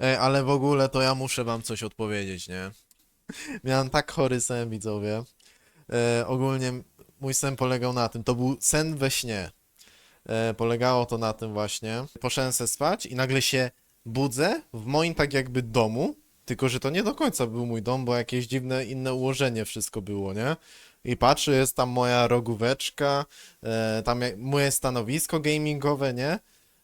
Ej, ale w ogóle to ja muszę wam coś odpowiedzieć, nie? Miałem tak chory sen, widzowie. E, ogólnie mój sen polegał na tym, to był sen we śnie. E, polegało to na tym właśnie. Poszedłem se spać i nagle się budzę w moim tak jakby domu, tylko że to nie do końca był mój dom, bo jakieś dziwne inne ułożenie wszystko było, nie? I patrzę, jest tam moja rogóweczka, e, tam moje stanowisko gamingowe, nie?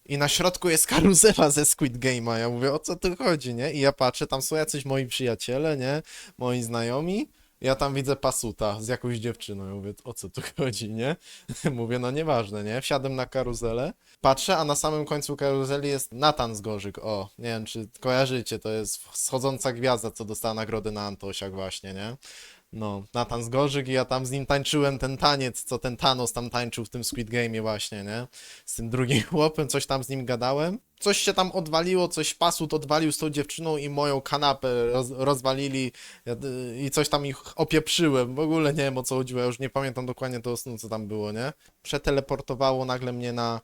I na środku jest karuzela ze Squid Game'a. Ja mówię, o co tu chodzi, nie? I ja patrzę, tam są jacyś moi przyjaciele, nie? Moi znajomi. Ja tam widzę pasuta z jakąś dziewczyną. Ja mówię, o co tu chodzi, nie? mówię, no nieważne, nie? Wsiadłem na karuzelę, patrzę, a na samym końcu karuzeli jest Natan z Gorzyk. O, nie wiem, czy kojarzycie, to jest schodząca gwiazda, co dostała nagrodę na Antosiach właśnie, nie? No, Natan z Gorzyk i ja tam z nim tańczyłem ten taniec, co ten Thanos tam tańczył w tym Squid Game'ie właśnie, nie? Z tym drugim chłopem, coś tam z nim gadałem. Coś się tam odwaliło, coś pasut odwalił z tą dziewczyną i moją kanapę roz, rozwalili y, i coś tam ich opieprzyłem. W ogóle nie wiem o co chodziło, ja już nie pamiętam dokładnie tego snu, co tam było, nie? Przeteleportowało nagle mnie na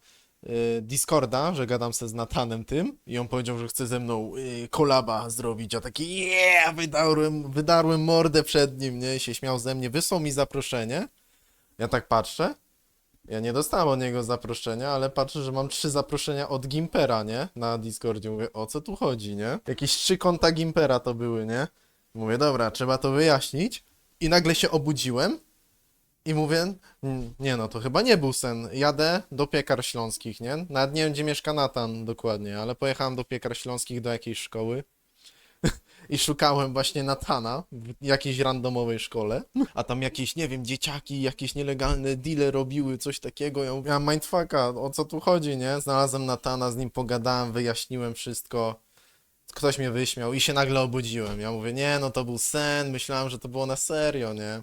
Discorda, że gadam se z Natanem tym i on powiedział, że chce ze mną y, kolaba zrobić, a taki yeah, wydarłem, wydarłem mordę przed nim, nie, I się śmiał ze mnie, wysłał mi zaproszenie, ja tak patrzę, ja nie dostałem od niego zaproszenia, ale patrzę, że mam trzy zaproszenia od Gimpera, nie, na Discordzie, mówię, o co tu chodzi, nie, jakieś trzy konta Gimpera to były, nie, mówię, dobra, trzeba to wyjaśnić. I nagle się obudziłem, i mówię, "Mm, nie no, to chyba nie był sen. Jadę do piekar śląskich, nie? Nawet nie wiem, gdzie mieszka Natan dokładnie, ale pojechałem do piekar śląskich do jakiejś szkoły i szukałem właśnie Natana w jakiejś randomowej szkole, a tam jakieś, nie wiem, dzieciaki, jakieś nielegalne deale robiły, coś takiego. Ja mówię, mindfucka, o co tu chodzi, nie? Znalazłem Natana, z nim pogadałem, wyjaśniłem wszystko. Ktoś mnie wyśmiał i się nagle obudziłem. Ja mówię, nie, no to był sen, myślałem, że to było na serio, nie?